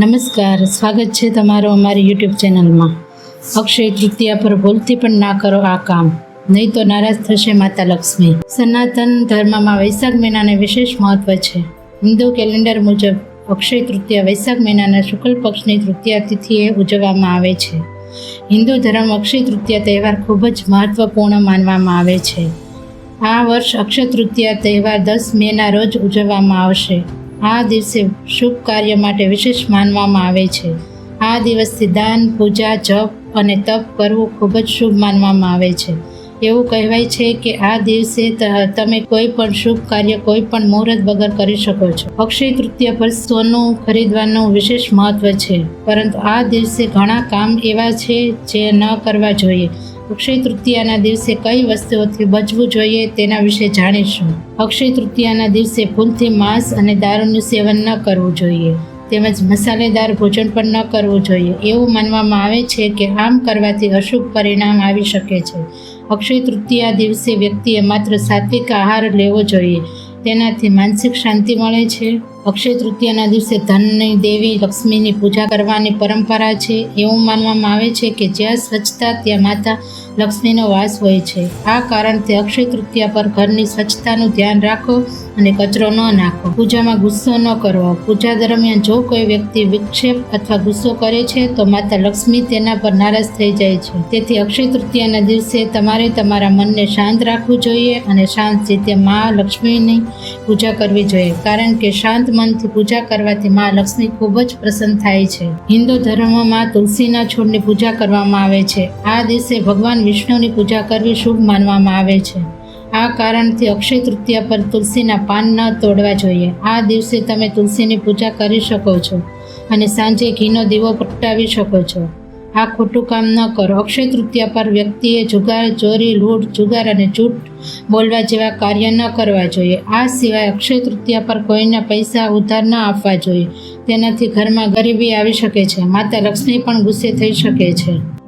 નમસ્કાર, સ્વાગત છે તમારો અમારી યુટ્યુબ ચેનલમાં. અક્ષય તૃતીયા પર ભૂલથી પણ ના કરો આ કામ. નહીં તો નારાજ થશે માતા લક્ષ્મી. સનાતન ધર્મમાં વૈશાખ મહિનાને વિશેષ મહત્વ છે. હિન્દુ કેલેન્ડર મુજબ અક્ષય તૃતીયા વૈશાખ મહિનાના શુક્લ પક્ષની તૃતીયા તિથિએ ઉજવવામાં આવે છે. હિન્દુ ધર્મ અક્ષય તૃતીયા તહેવાર ખૂબ જ મહત્વપૂર્ણ માનવામાં આવે છે. આ વર્ષ અક્ષય તૃતીયા તહેવાર દસ મેના રોજ ઉજવવામાં આવશે. આ દિવસે શુભ કાર્ય માટે વિશેષ માનવામાં આવે છે. આ દિવસથી દાન, પૂજા, જપ અને તપ કરવું ખૂબ જ શુભ માનવામાં આવે છે. એવું કહેવાય છે કે આ દિવસે તમે કોઈ પણ શુભ કાર્ય કોઈ પણ મુહૂર્ત વગર કરી શકો છો. અક્ષય તૃતીય પર સોનું ખરીદવાનું વિશેષ મહત્વ છે. પરંતુ આ દિવસે ઘણા કામ એવા છે જે ન કરવા જોઈએ. અક્ષય તૃતીયાના દિવસે કઈ વસ્તુઓથી બચવું જોઈએ તેના વિશે જાણીશું. અક્ષય તૃતીયાના દિવસે ભૂલથી માંસ અને દારૂનું સેવન ન કરવું જોઈએ, તેમજ મસાલેદાર ભોજન પણ ન કરવું જોઈએ. એવું માનવામાં આવે છે કે આમ કરવાથી અશુભ પરિણામ આવી શકે છે. અક્ષય તૃતીયા દિવસે વ્યક્તિએ માત્ર સાત્વિક આહાર લેવો જોઈએ. તેનાથી માનસિક શાંતિ મળે છે. અક્ષય તૃતીયાના દિવસે ધનની દેવી લક્ષ્મીની પૂજા કરવાની પરંપરા છે. એવું માનવામાં આવે છે કે જ્યાં સ્વચ્છતા, ત્યાં માતા લક્ષ્મીનો વાસ હોય છે. આ કારણથી અક્ષય તૃતીયા પર ઘરની સ્વચ્છતાનું ધ્યાન રાખો અને કચરો ન નાખો. પૂજામાં ગુસ્સો ન કરવો. પૂજા દરમિયાન જો કોઈ વ્યક્તિ વિક્ષેપ અથવા ગુસ્સો કરે છે, તો માતા લક્ષ્મી તેના પર નારાજ થઈ જાય છે. તેથી અક્ષય તૃતીયાના દિવસે તમારે તમારા મનને શાંત રાખવું જોઈએ અને શાંત રીતે મા લક્ષ્મીની પૂજા કરવી જોઈએ. કારણ કે શાંત મનથી પૂજા કરવાથી મા લક્ષ્મી ખૂબ જ પ્રસન્ન થાય છે. હિન્દુ ધર્મમાં તુલસીના છોડની પૂજા કરવામાં આવે છે. આ દિવસે ભગવાન વિષ્ણુની પૂજા કરવી શુભ માનવામાં આવે છે. આ કારણથી અક્ષય તૃતીયા પર તુલસીના પાન ન તોડવા જોઈએ. આ દિવસે તમે તુલસીની પૂજા કરી શકો છો અને સાંજે ઘીનો દીવો પ્રગટાવી શકો છો. આ ખોટું કામ ન કરો. અક્ષય તૃતીયા પર વ્યક્તિએ જુગાર, ચોરી, લૂંટ, જુગાર અને જૂઠ બોલવા જેવા કાર્ય ન કરવા જોઈએ. આ સિવાય અક્ષય તૃતીયા પર કોઈના પૈસા ઉધાર ન આપવા જોઈએ. તેનાથી ઘરમાં ગરીબી આવી શકે છે. માતા લક્ષ્મી પણ ગુસ્સે થઈ શકે છે.